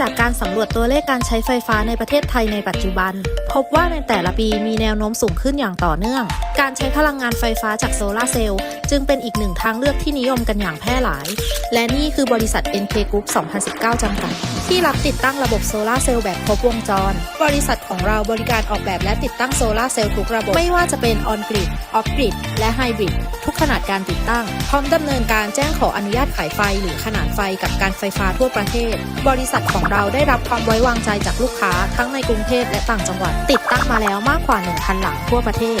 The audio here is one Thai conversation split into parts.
จากการสำรวจตัวเลขการใช้ไฟฟ้าในประเทศไทยในปัจจุบัน พบว่าในแต่ละปีมีแนวโน้มสูงขึ้นอย่างต่อเนื่อง การใช้พลังงานไฟฟ้าจากโซลาร์เซลล์จึงเป็นอีกหนึ่งทางเลือกที่นิยมกันอย่างแพร่หลาย และนี่คือบริษัท NK Group 2019 จำกัด ที่รับติดตั้งระบบโซลาร์เซลล์แบบครบวงจร บริษัทของเราบริการออกแบบและติดตั้งโซลาร์เซลล์ทุกระบบ ไม่ว่าจะเป็นออนกริดออฟกริดและไฮบริดทุกขนาดการติดตั้ง พร้อมดำเนินการแจ้งขออนุญาตขายไฟหรือขนาดไฟกับการไฟฟ้าทั่วประเทศ บริษัทของเราได้รับความไว้วางใจจากลูกค้าทั้งในกรุงเทพและต่างจังหวัด ติดตั้งมาแล้วมากกว่า 1,000 หลังทั่วประเทศ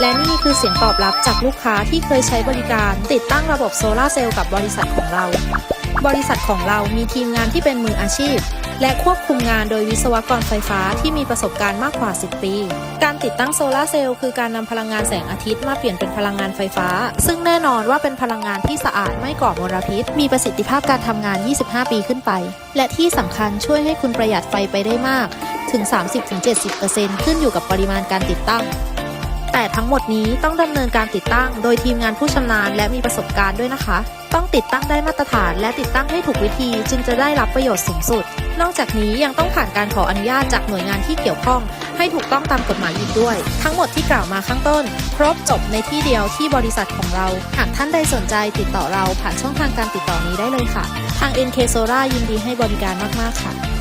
และนี่คือเสียงตอบรับจากลูกค้าที่เคยใช้บริการ ติดตั้งระบบโซลาร์เซลล์กับบริษัทของเรา บริษัทของเรามีทีมงานที่เป็นมืออาชีพ และควบคุมงานโดยวิศวกรไฟฟ้าที่มีประสบการณ์มากกว่า 10 ปี การติดตั้งโซลาร์เซลล์คือการนำพลังงานแสงอาทิตย์มาเปลี่ยนเป็นพลังงานไฟฟ้า ซึ่งแน่นอนว่าเป็นพลังงานที่สะอาดไม่ก่อมลพิษ มีประสิทธิภาพการทำงาน 25 ปีขึ้นไป และที่สำคัญช่วยให้คุณประหยัดไฟไปได้มาก ถึง 30-70%ขึ้นอยู่กับปริมาณการติดตั้ง แต่ทั้งหมดนี้ต้องดำเนินการติดตั้ง โดยทีมงานผู้ชำนาญและมีประสบการณ์ด้วยนะคะ ต้องติดตั้งได้มาตรฐานและติดตั้งให้ถูกวิธี จึงจะได้รับประโยชน์สูงสุด นอกจากนี้ยังต้องผ่านการขออนุญาตจากหน่วยงานที่เกี่ยวข้อง ให้ถูกต้องตามกฎหมายอีกด้วย ทั้งหมดที่กล่าวมาข้างต้น ครบจบในที่เดียวที่บริษัทของเรา หากท่านใดสนใจติดต่อเราผ่านช่องทางการติดต่อนี้ได้เลยค่ะ ทาง NK Solar ยินดีให้บริการมากๆค่ะ